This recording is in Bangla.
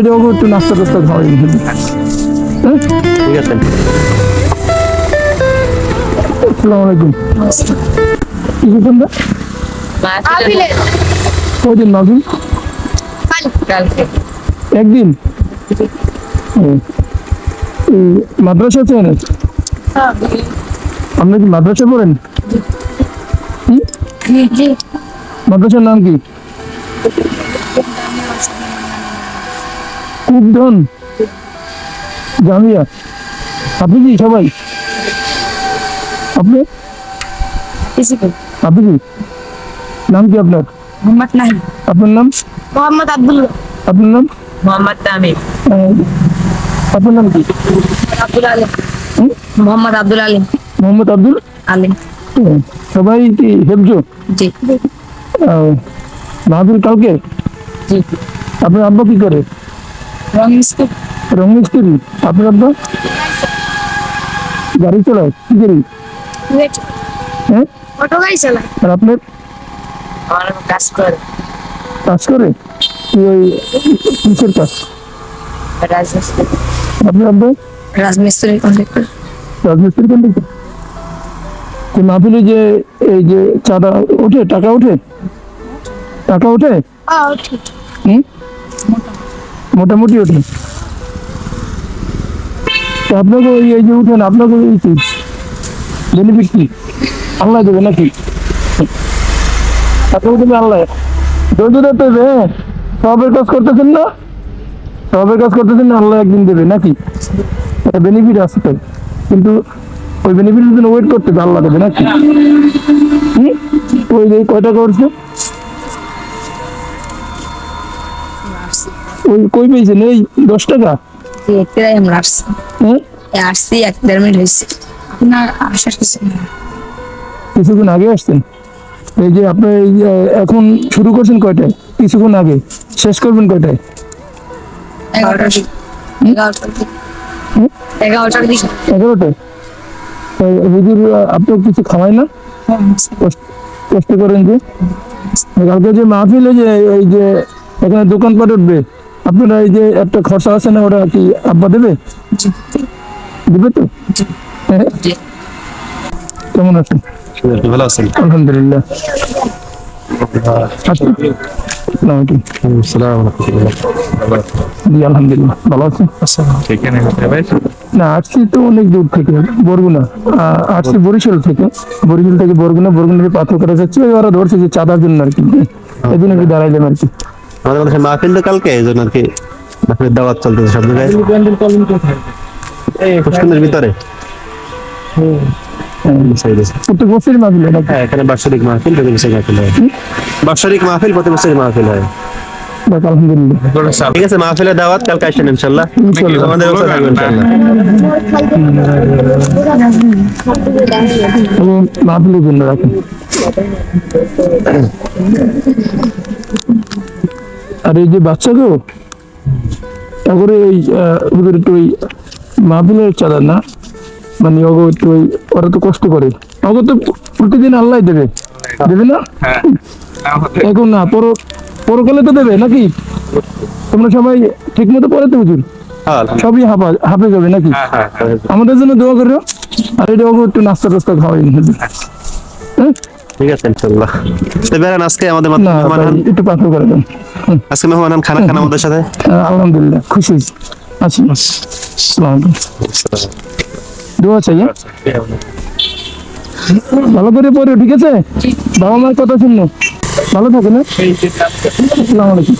একটু নাস্তা টাস্তা খাওয়াই হ্যাঁ? ঠিক আছে। আসসালামু আলাইকুম। কি করছেন না কদিন একদিন? মাদ্রাসা আছেন? আপনি কি মাদ্রাসা পড়েন? মাদ্রাসার নাম কি? কুকধন জামিয়া আপনি কি সবাই? আপনি? আপনি কি? নাম কি আপনার? মোহাম্মদ নাহিদ। আপনার নাম? মোহাম্মদ আব্দুল্লাহ আপনার নাম? মোহাম্মদ তামিম। আপনার নাম কি? আব্দুল আলিম। হুম? মোহাম্মদ আব্দুল আলিম। মোহাম্মদ আব্দুল আলিম। সবাই কি হেফজো? জি। মাহবুল কালকে? জি। আপনার আব্বা কি করে? রং মিস্ত্রি রং মিস্ত্রি আপনার আব্বা গাড়ি চালায় কি গাড়ি? হ্যাঁ? অটো গাড়ি চালায়। আর আপনার? আমার কাজ করে কাজ করে কি ওই কিসের কাজ? রাজমিস্ত্রি। আপনার আব্বা রাজমিস্ত্রি কন্ট্রাক্টর রাজমিস্ত্রি কন্ট্রাক্টর যে মাহফিলে যে এই যে চাঁদা ওঠে টাকা ওঠে? টাকা ওঠে। হুম? মোটামুটি ওঠে। তো আপনাকে ওই এই যে উঠেন আপনাকে এই কি বেনিফিট কি? আল্লাহ দেবে নাকি? আপনাকে দেবে আল্লাহ। দরিদ্রতা দেবে হ্যাঁ? সবের কাজ করতেছেন না? সবের কাজ করতেছেন না আল্লাহ একদিন দেবে নাকি? বেনিফিট আছে তো কিন্তু ওই বেনিফিটের জন্য ওয়েট করতে হবে, আল্লাহ দেবে নাকি? ওই যে কয়টা করছে? ওই কই পেয়েছেন এই দশ টাকা? একটাই আমরা আসছি হ্যাঁ? আসছি এক দেড় মিনিট হয়েছে আপনার আসার কিছু কিছুক্ষণ আগে আসছেন? এই যে আপনি এই এখন শুরু করছেন কয়টায়? কিছুক্ষণ আগে। শেষ করবেন কয়টায়? এগারোটার দিকে। দিকে। এগারোটায়? হুজুর আপনার কিছু খাওয়ায় না? কষ্ট- কষ্ট করেন যে। কালকে যে মাহফিল যে এই যে এখানে দোকানপাট উঠবে। আপনারা এই যে একটা খরচা আছে না ওটা কি আব্বা দেবে? দেবে তো? জি। হ্যাঁ? কেমন আছেন? ভালো আছেন। আলহামদুলিল্লাহ। আসুন। আসসালামু আলাইকুম। জি আলহামদুলিল্লাহ। ভালো আছেন? না আসছি তো অনেক দূর থেকে বরগুনা। আসছি বরিশাল থেকে। বরিশাল থেকে বরগুনা বরগুনা পাথর করা যাচ্ছে ওরা ধরছে যে চাঁদার জন্য আর কি। এই জন্য দাঁড়াইলাম আর কি। আমাদের কাছে মাহফিল তো কালকে এই জন্য আর কি মাহফিলের দাওয়াত চলতেছে সব জায়গায়। পুষ্কুলের ভিতরে। হয়? হ্যাঁ এখানে বার্ষিক মাহফিল প্রতি বছর মাহফিল হয়। বার্ষিক মাহফিল প্রতি বছর মাহফিল হয়। ঠিক আছে মাহফিলের দাওয়াত কালকে আসেন ইনশাল্লাহ। আমাদের মাহফিলের জন্য রাখেন। আর এই যে বাচ্চা গো তারপরে আহ, ওদের একটু ওই মাহফিলের চাঁদা না? মানে ওগো একটু ওই ওরা তো কষ্ট করে। ওগো তো প্রতিদিন আল্লাহ দেবে। দেবে না? এখন না পর পরকালে তো দেবে নাকি? তোমরা সবাই ঠিক মতো পড়ে তো হুজুর? হ্যাঁ, সবই হাফা হাফে যাবে নাকি? আমাদের জন্য দোয়া করো আর এটা ওকে একটু নাস্তা টাস্তা খাওয়াই হ্যাঁ? ঠিক আছে তো বেরান আজকে আমাদের মেহমান একটু পাথর করে দেন। আজকে মেহমান খানা খান আমাদের সাথে। আলহামদুলিল্লাহ খুশি হয়েছি। আছি। আসসালামু আলাইকুম। দোয়া চাই হ্যাঁ? ভালো করে পড়ো ঠিক আছে? বাবা মায়ের কথা শুনলো ভালো থাকে না আসসালামু আলাইকুম।